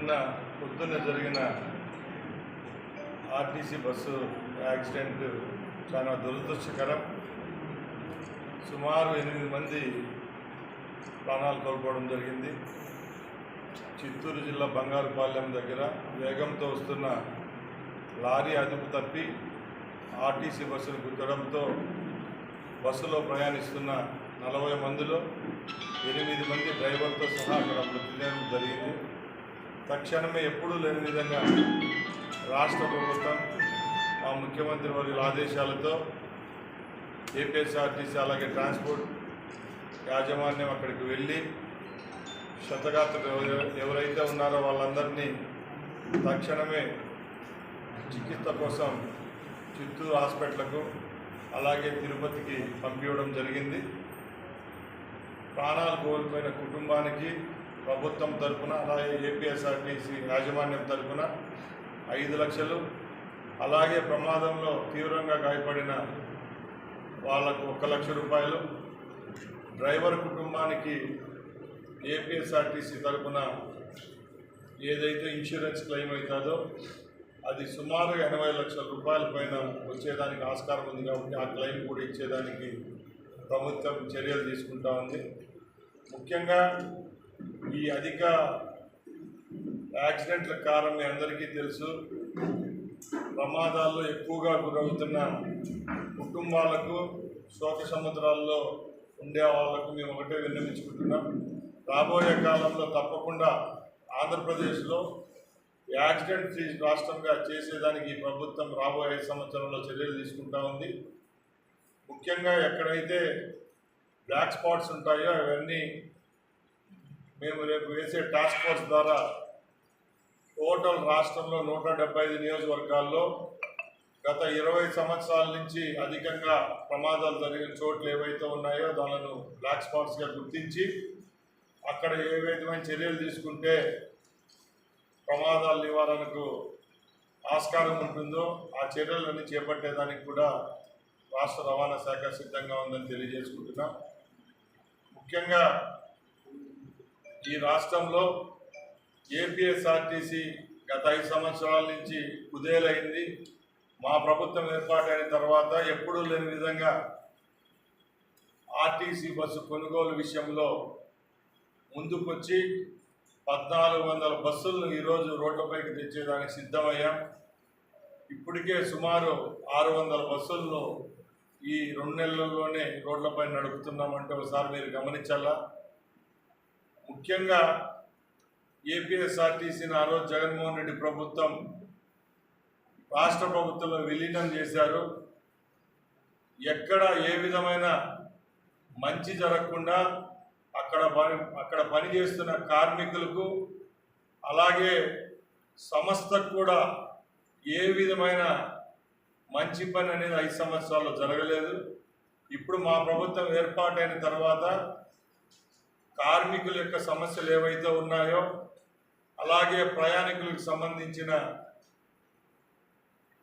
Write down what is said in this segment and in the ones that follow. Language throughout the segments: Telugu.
నిన్న పొద్దున్న జరిగిన ఆర్టీసీ బస్సు యాక్సిడెంట్ చాలా దురదృష్టకరం. సుమారు ఎనిమిది మంది ప్రాణాలు కోల్పోవడం జరిగింది. చిత్తూరు జిల్లా బంగారుపాలెం దగ్గర వేగంతో వస్తున్న లారీ అదుపు తప్పి ఆర్టీసీ బస్సును గుద్దడంతో బస్సులో ప్రయాణిస్తున్న నలభై మందిలో ఎనిమిది మంది డ్రైవర్తో సహా అక్కడ మృతి జరిగింది. తక్షణమే ఎప్పుడూ లేని విధంగా రాష్ట్ర ప్రభుత్వం మా ముఖ్యమంత్రి వర్యుల ఆదేశాలతో ఏపీఎస్ఆర్టీసీ అలాగే ట్రాన్స్పోర్ట్ యాజమాన్యం అక్కడికి వెళ్ళి శతగాత్రులు ఎవరైతే ఉన్నారో వాళ్ళందరినీ తక్షణమే చికిత్స కోసం చిత్తూరు హాస్పిటల్కు అలాగే తిరుపతికి పంపించడం జరిగింది. ప్రాణాలు కోల్పోయిన కుటుంబానికి ప్రభుత్వం తరపున అలాగే ఏపీఎస్ఆర్టీసీ యాజమాన్యం తరపున ఐదు లక్షలు. అలాగే ప్రమాదంలో తీవ్రంగా గాయపడిన వాళ్ళకు ఒక లక్ష రూపాయలు. డ్రైవర్ కుటుంబానికి ఏపీఎస్ఆర్టీసీ తరపున ఏదైతే ఇన్సూరెన్స్ క్లెయిమ్ అవుతుందో అది సుమారు ఎనభై లక్షల రూపాయల పైన వచ్చేదానికి ఆస్కారం ఉంది కాబట్టి ఆ క్లెయిమ్ కూడా ఇచ్చేదానికి ప్రభుత్వం చర్యలు తీసుకుంటా ఉంది. ముఖ్యంగా ఈ అధిక యాక్సిడెంట్ల కారణం అందరికీ తెలుసు. ప్రమాదాల్లో ఎక్కువగా గురవుతున్న కుటుంబాలకు శోక సముద్రాల్లో ఉండే వాళ్ళకు మేము ఒకటే విన్నవించుకుంటున్నాం. రాబోయే కాలంలో తప్పకుండా ఆంధ్రప్రదేశ్లో యాక్సిడెంట్ ఫ్రీ రాష్ట్రంగా చేసేదానికి ఈ ప్రభుత్వం రాబోయే సంవత్సరంలో చర్యలు తీసుకుంటా ఉంది. ముఖ్యంగా ఎక్కడైతే బ్లాక్ స్పాట్స్ ఉంటాయో అవన్నీ మేము రేపు వేసే టాస్క్ ఫోర్స్ ద్వారా టోటల్ రాష్ట్రంలో నూట డెబ్బై ఐదు నియోజకవర్గాల్లో గత ఇరవై సంవత్సరాల నుంచి అధికంగా ప్రమాదాలు జరిగిన చోట్లు ఏవైతే ఉన్నాయో దానిని బ్లాక్ స్పాట్స్గా గుర్తించి అక్కడ ఏ విధమైన చర్యలు తీసుకుంటే ప్రమాదాల నివారణకు ఆస్కారం ఉంటుందో ఆ చర్యలన్నీ చేపట్టేదానికి కూడా రాష్ట్ర రవాణా శాఖ సిద్ధంగా ఉందని తెలియజేసుకుంటున్నాం. ముఖ్యంగా ఈ రాష్ట్రంలో ఏపీఎస్ఆర్టీసీ గత ఐదు సంవత్సరాల నుంచి కుదేలైంది. మా ప్రభుత్వం ఏర్పాటైన తర్వాత ఎప్పుడూ లేని విధంగా ఆర్టీసీ బస్సు కొనుగోలు విషయంలో ముందుకొచ్చి పద్నాలుగు వందల బస్సులను ఈరోజు రోడ్లపైకి తెచ్చేదానికి సిద్ధమయ్యాం. ఇప్పటికే సుమారు ఆరు వందల బస్సులను ఈ రెండు నెలల్లోనే రోడ్లపై నడుపుతున్నామంటే ఒకసారి మీరు గమనించాలా? ముఖ్యంగా ఏపీఎస్ఆర్టీసీని ఆ రోజు జగన్మోహన్ రెడ్డి ప్రభుత్వం రాష్ట్ర ప్రభుత్వంలో విలీనం చేశారు. ఎక్కడ ఏ విధమైన మంచి జరగకుండా అక్కడ పని అక్కడ పనిచేస్తున్న కార్మికులకు అలాగే సంస్థకు కూడా ఏ విధమైన మంచి పని అనేది ఐదు సంవత్సరాల్లో జరగలేదు. ఇప్పుడు మా ప్రభుత్వం ఏర్పాటైన తర్వాత కార్మికుల యొక్క సమస్యలు ఏవైతే ఉన్నాయో అలాగే ప్రయాణికులకు సంబంధించిన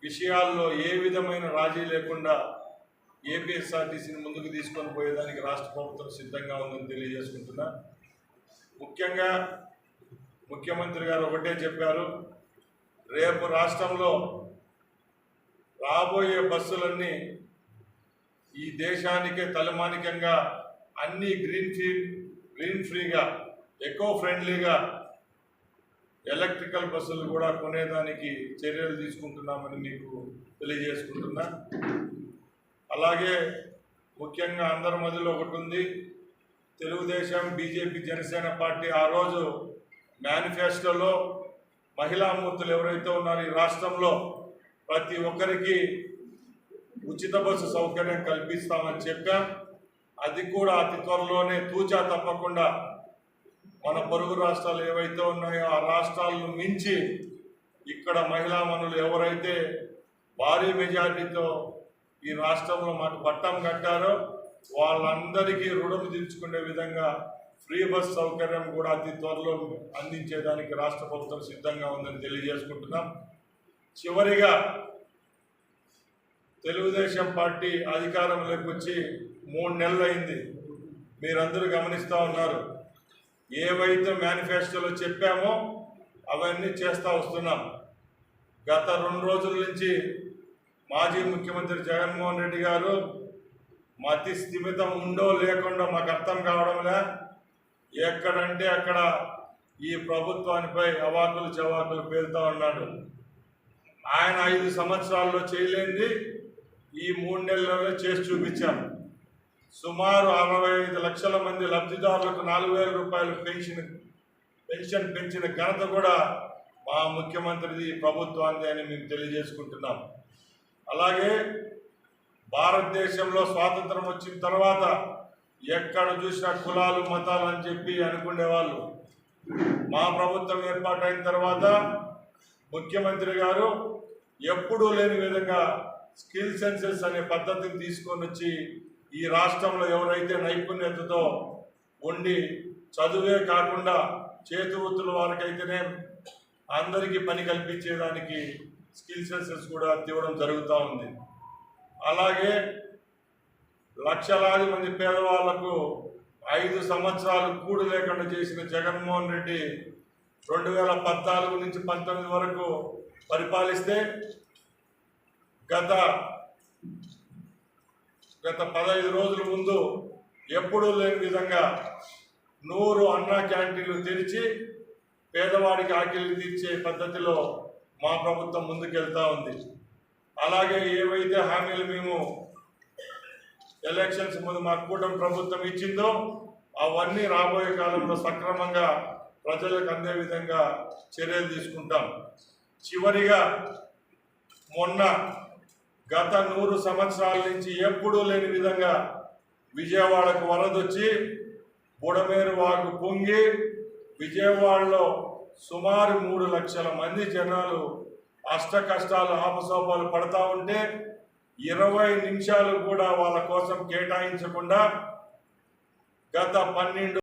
విషయాల్లో ఏ విధమైన రాజీ లేకుండా ఏపీఎస్ఆర్టీసీని ముందుకు తీసుకొని పోయేదానికి రాష్ట్ర ప్రభుత్వం సిద్ధంగా ఉందని తెలియజేసుకుంటున్నా. ముఖ్యంగా ముఖ్యమంత్రి గారు ఒకటే చెప్పారు రేపు రాష్ట్రంలో రాబోయే బస్సులన్నీ ఈ దేశానికే తలమానికంగా అన్ని గ్రీన్ గ్రీన్ ఫ్రీగా ఎకో ఫ్రెండ్లీగా ఎలక్ట్రికల్ బస్సులు కూడా కొనేదానికి చర్యలు తీసుకుంటున్నామని మీకు తెలియజేసుకుంటున్నా. అలాగే ముఖ్యంగా అందరి మధ్యలో ఒకటి ఉంది తెలుగుదేశం బీజేపీ జనసేన పార్టీ ఆ రోజు మేనిఫెస్టోలో మహిళామూర్తులు ఎవరైతే ఉన్నారో ఈ రాష్ట్రంలో ప్రతి ఒక్కరికి ఉచిత బస్సు సౌకర్యం కల్పిస్తామని చెప్పాం. అది కూడా అతి త్వరలోనే తూచా తప్పకుండా మన పొరుగు రాష్ట్రాలు ఏవైతే ఉన్నాయో ఆ రాష్ట్రాలను మించి ఇక్కడ మహిళా మనులు ఎవరైతే భారీ మెజారిటీతో ఈ రాష్ట్రంలో మాకు పట్టం కట్టారో వాళ్ళందరికీ రుణం తీర్చుకునే విధంగా ఫ్రీ బస్ సౌకర్యం కూడా అతి త్వరలో అందించేదానికి రాష్ట్ర ప్రభుత్వం సిద్ధంగా ఉందని తెలియజేసుకుంటున్నాం. చివరిగా తెలుగుదేశం పార్టీ అధికారంలోకి వచ్చి మూడు నెలలు అయింది. మీరందరూ గమనిస్తూ ఉన్నారు. ఏవైతే మేనిఫెస్టోలో చెప్పామో అవన్నీ చేస్తూ వస్తున్నాం. గత రెండు రోజుల నుంచి మాజీ ముఖ్యమంత్రి జగన్మోహన్ రెడ్డి గారు మతి స్థిమితం ఉండో లేకుండా మాకు అర్థం కావడంలే. ఎక్కడంటే అక్కడ ఈ ప్రభుత్వానిపై అవాకులు చవాకులు పేలుతూ ఉన్నాడు. ఆయన ఐదు సంవత్సరాల్లో చేయలేంది ఈ మూడు నెలల్లో చేసి చూపించాను. సుమారు అరవై ఐదు లక్షల మంది లబ్ధిదారులకు నాలుగు వేల రూపాయలు పెన్షన్ పెన్షన్ పెంచిన ఘనత కూడా మా ముఖ్యమంత్రిది ప్రభుత్వాన్ని అని మేము తెలియజేసుకుంటున్నాం. అలాగే భారతదేశంలో స్వాతంత్రం వచ్చిన తర్వాత ఎక్కడ చూసినా కులాలు మతాలు అని చెప్పి అనుకునే వాళ్ళు మా ప్రభుత్వం ఏర్పాటైన తర్వాత ముఖ్యమంత్రి గారు ఎప్పుడూ లేని విధంగా స్కిల్ సెన్సెస్ అనే పద్ధతిని తీసుకొని వచ్చి ఈ రాష్ట్రంలో ఎవరైతే నైపుణ్యతతో ఉండి చదువే కాకుండా చేతి వృత్తుల వారికైతేనే అందరికీ పని కల్పించేదానికి స్కిల్ సెన్సెస్ కూడా తీవడం జరుగుతూ ఉంది. అలాగే లక్షలాది మంది పేదవాళ్ళకు ఐదు సంవత్సరాలు కూడు లేకుండా చేసిన జగన్మోహన్ రెడ్డి రెండు వేల పద్నాలుగు నుంచి పంతొమ్మిది వరకు పరిపాలిస్తే గత గత పదహైదు రోజుల ముందు ఎప్పుడూ లేని విధంగా నూరు అన్నా క్యాంటీన్లు తెరిచి పేదవాడికి ఆకలి తీర్చే పద్ధతిలో మా ప్రభుత్వం ముందుకెళ్తా ఉంది. అలాగే ఏవైతే హామీలు మేము ఎలక్షన్స్ ముందు మా కూటమి ప్రభుత్వం ఇచ్చిందో అవన్నీ రాబోయే కాలంలో సక్రమంగా ప్రజలకు అందే విధంగా చర్యలు తీసుకుంటాం. చివరిగా మొన్న గత నూరు సంవత్సరాల నుంచి ఎప్పుడూ లేని విధంగా విజయవాడకు వరదొచ్చి బుడమేరు వాగు పొంగి విజయవాడలో సుమారు మూడు లక్షల మంది జనాలు అష్ట కష్టాలు ఆపసోపాలు పడతా ఉంటే ఇరవై నిమిషాలు కూడా వాళ్ళ కోసం కేటాయించకుండా గత పన్నెండు